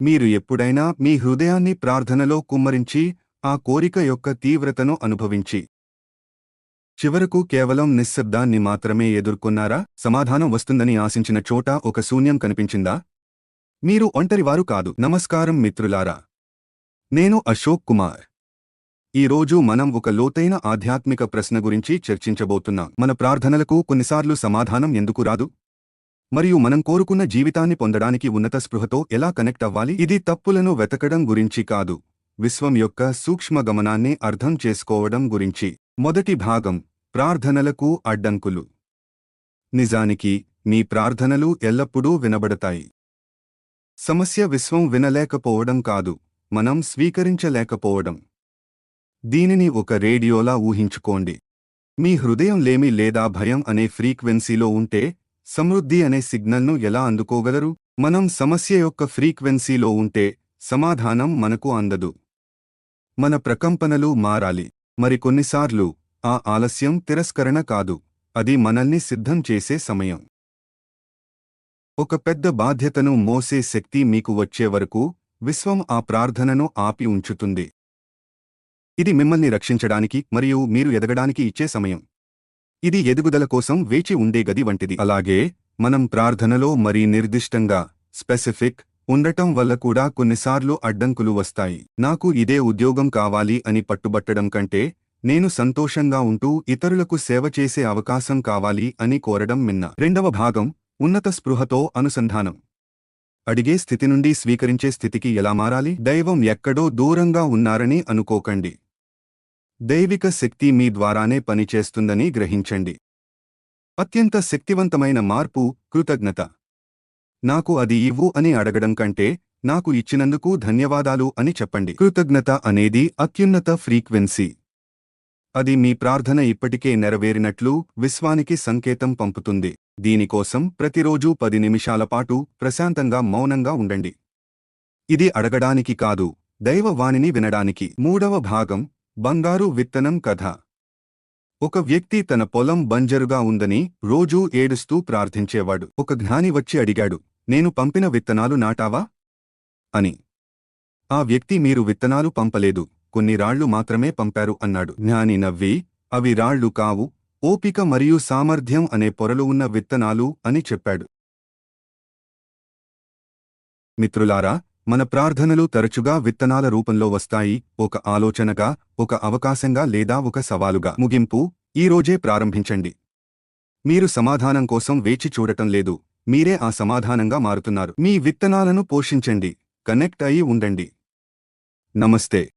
మీరు ఎప్పుడైనా మీ హృదయాన్ని ప్రార్థనలో కుమ్మరించి ఆ కోరిక యొక్క తీవ్రతను అనుభవించి. చివరకు కేవలం నిశ్శబ్దాన్ని మాత్రమే ఎదుర్కొన్నారా? సమాధానం వస్తుందని ఆశించిన చోట ఒక శూన్యం కనిపించిందా? మీరు ఒంటరివారు కాదు. నమస్కారం మిత్రులారా. నేను అశోక్ కుమార్. ఈరోజు మనం ఒక లోతైన ఆధ్యాత్మిక ప్రశ్న గురించి చర్చించబోతున్నాం. మన ప్రార్థనలకు కొన్నిసార్లు సమాధానం ఎందుకు రాదు? మరియు మనం కోరుకున్న జీవితాన్ని పొందడానికి ఉన్నత స్పృహతో ఎలా కనెక్ట్ అవ్వాలి? ఇది తప్పులను వెతకడం గురించి కాదు. విశ్వం యొక్క సూక్ష్మ గమనాన్ని అర్థం చేసుకోవడం గురించి. మొదటి భాగం ప్రార్థనలకు అడ్డంకులు. నిజానికి మీ ప్రార్థనలు ఎల్లప్పుడూ వినబడతాయి. సమస్య విశ్వం వినలేకపోవడం కాదు మనం స్వీకరించలేకపోవడం. దీనిని ఒక రేడియోలా ఊహించుకోండి. మీ హృదయం లేమి లేదా భయం అనే ఫ్రీక్వెన్సీలో ఉంటే సమృద్ధి అనే సిగ్నల్ను ఎలా అందుకోగలరు? మనం సమస్య యొక్క ఫ్రీక్వెన్సీలో ఉంటే సమాధానం మనకు అందదు. మన ప్రకంపనలు మారాలి. మరికొన్నిసార్లు ఆ ఆలస్యం తిరస్కరణ కాదు. అది మనల్ని సిద్ధం చేసే సమయం. ఒక పెద్ద బాధ్యతను మోసే శక్తి మీకు వచ్చే వరకు విశ్వం ఆ ప్రార్థనను ఆపి ఉంచుతుంది. ఇది మిమ్మల్ని రక్షించడానికి మరియు మీరు ఎదగడానికి ఇచ్చే సమయం. ఇది ఎదుగుదల కోసం వేచి ఉండే గది వంటిది. అలాగే మనం ప్రార్థనలో మరీ నిర్దిష్టంగా స్పెసిఫిక్ ఉండటం వల్ల కూడా కొన్నిసార్లు అడ్డంకులు వస్తాయి. నాకు ఇదే ఉద్యోగం కావాలి అని పట్టుబట్టడం కంటే నేను సంతోషంగా ఉంటూ ఇతరులకు సేవ చేసే అవకాశం కావాలి అని కోరడం మిన్న. రెండవ భాగం ఉన్నత స్పృహతో అనుసంధానం. అడిగే స్థితి నుండి స్వీకరించే స్థితికి ఎలా మారాలి? దైవం ఎక్కడో దూరంగా ఉన్నారని అనుకోకండి. దైవిక శక్తి మీ ద్వారానే పనిచేస్తుందని గ్రహించండి. అత్యంత శక్తివంతమైన మార్పు కృతజ్ఞత. నాకు అది ఇవ్వు అని అడగడం కంటే నాకు ఇచ్చినందుకు ధన్యవాదాలు అని చెప్పండి. కృతజ్ఞత అనేది అత్యున్నత ఫ్రీక్వెన్సీ. అది మీ ప్రార్థన ఇప్పటికే నెరవేరినట్లు విశ్వానికి సంకేతం పంపుతుంది. దీనికోసం ప్రతిరోజూ పది నిమిషాల పాటు ప్రశాంతంగా మౌనంగా ఉండండి. ఇది అడగడానికి కాదు దైవవాణిని వినడానికి. మూడవ భాగం బంగారు విత్తనం కథ. ఒక వ్యక్తి తన పొలం బంజరుగా ఉందని రోజూ ఏడుస్తూ ప్రార్థించేవాడు. ఒక జ్ఞాని వచ్చి అడిగాడు నేను పంపిన విత్తనాలు నాటావా? అని. ఆ వ్యక్తి మీరు విత్తనాలు పంపలేదు కొన్ని రాళ్ళు మాత్రమే పంపారు అన్నాడు. జ్ఞాని నవ్వి అవి రాళ్ళు కావు ఓపిక మరియు సామర్థ్యం అనే పొరలు ఉన్న విత్తనాలు అని చెప్పాడు. మిత్రులారా మన ప్రార్థనలు తరచుగా విత్తనాల రూపంలో వస్తాయి. ఒక ఆలోచనగా ఒక అవకాశంగా లేదా ఒక సవాలుగా. ముగింపు ఈ రోజే ప్రారంభించండి. మీరు సమాధానం కోసం వేచి చూడటం లేదు. మీరే ఆ సమాధానంగా మారుతున్నారు. మీ విత్తనాలను పోషించండి. కనెక్ట్ అయి ఉండండి. నమస్తే.